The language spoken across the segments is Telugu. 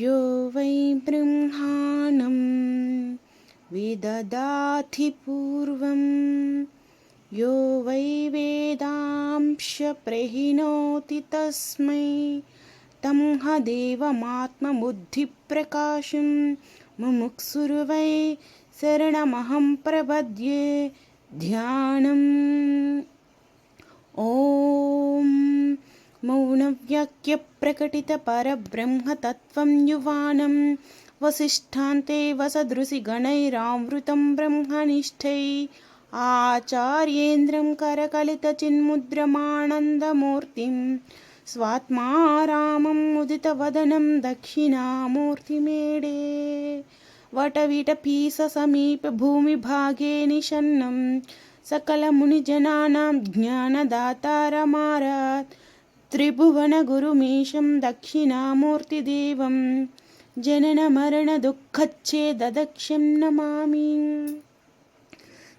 यो वै ब्रह्माणं विददाति पूर्वं यो वै वेदांश प्रहिणोति तस्मै तं ह देवमात्मबुद्धिप्रकाशं मुमुक्षुर्वै शरणमहं प्रपद्ये ध्यानम् ॐ मौनव्याख्यप्रकटितपरब्रह्मतत्त्वं युवानं वसिष्ठान्ते वसदृशि गणैरावृतं ब्रह्मनिष्ठै आचार्येन्द्रं करकलितचिन्मुद्रमानन्दमूर्तिं स्वात्मा रामं मुदितवदनं दक्षिणामूर्तिमेडे वटविटपीससमीपभूमिभागे निषन्नं सकलमुनिजनानां ज्ञानदातारमारात् त्रिभुवनगुरुमीशं दक्षिणामूर्तिदेवं जननमरणदुःखच्छेददक्ष्यं नमामि।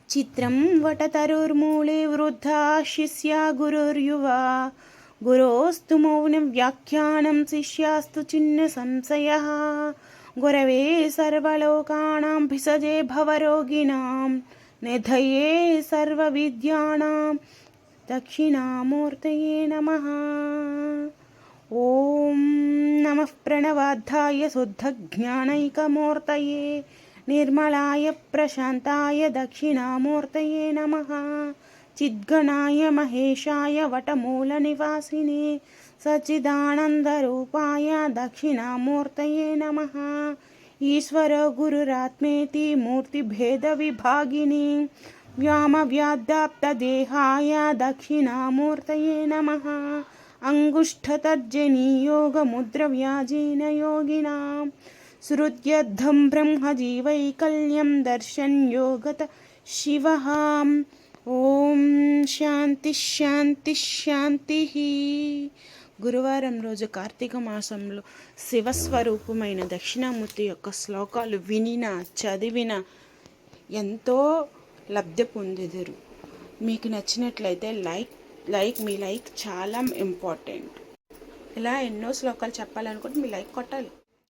चित्रं वटतरुर्मूले वृद्धा शिष्या गुरुर्युवा। गुरोस्तु मौनव्याख्यानं शिष्यास्तु चिन्नसंशयः। गुरवे सर्वलोकानां भिषजे भवरोगिणां निधये सर्वविद्यानां दक्षिणामूर्तये नमः। ॐ नमः प्रणवाध्याय शुद्धज्ञानैकमूर्तये, निर्मलाय प्रशान्ताय दक्षिणामूर्तये नमः। चिद्गणाय महेशाय वटमूलनिवासिने, सच्चिदानन्दरूपाय दक्षिणामूर्तये नमः। ईश्वर गुरुरात्मेति मूर्तिभेदविभागिनी व्यामव्याद्याप्तदेहाय दक्षिणामूर्तये नमः अङ्गुष्ठतर्जनीयोगमुद्रव्याजेन योगिनां श्रुत्यद्धं ब्रह्मजीवैकल्यं दर्शन्योगत शिवः ఓం శాంతి శాంతి శాంతి గురువారం రోజు కార్తీక మాసంలో శివస్వరూపమైన దక్షిణామూర్తి యొక్క శ్లోకాలు వినిన చదివిన ఎంతో లబ్ధి పొందెదరు. మీకు నచ్చినట్లయితే లైక్ లైక్ మీ లైక్ చాలా ఇంపార్టెంట్. ఇలా ఎన్నో శ్లోకాలు చెప్పాలనుకుంటే మీ లైక్ కొట్టాలి.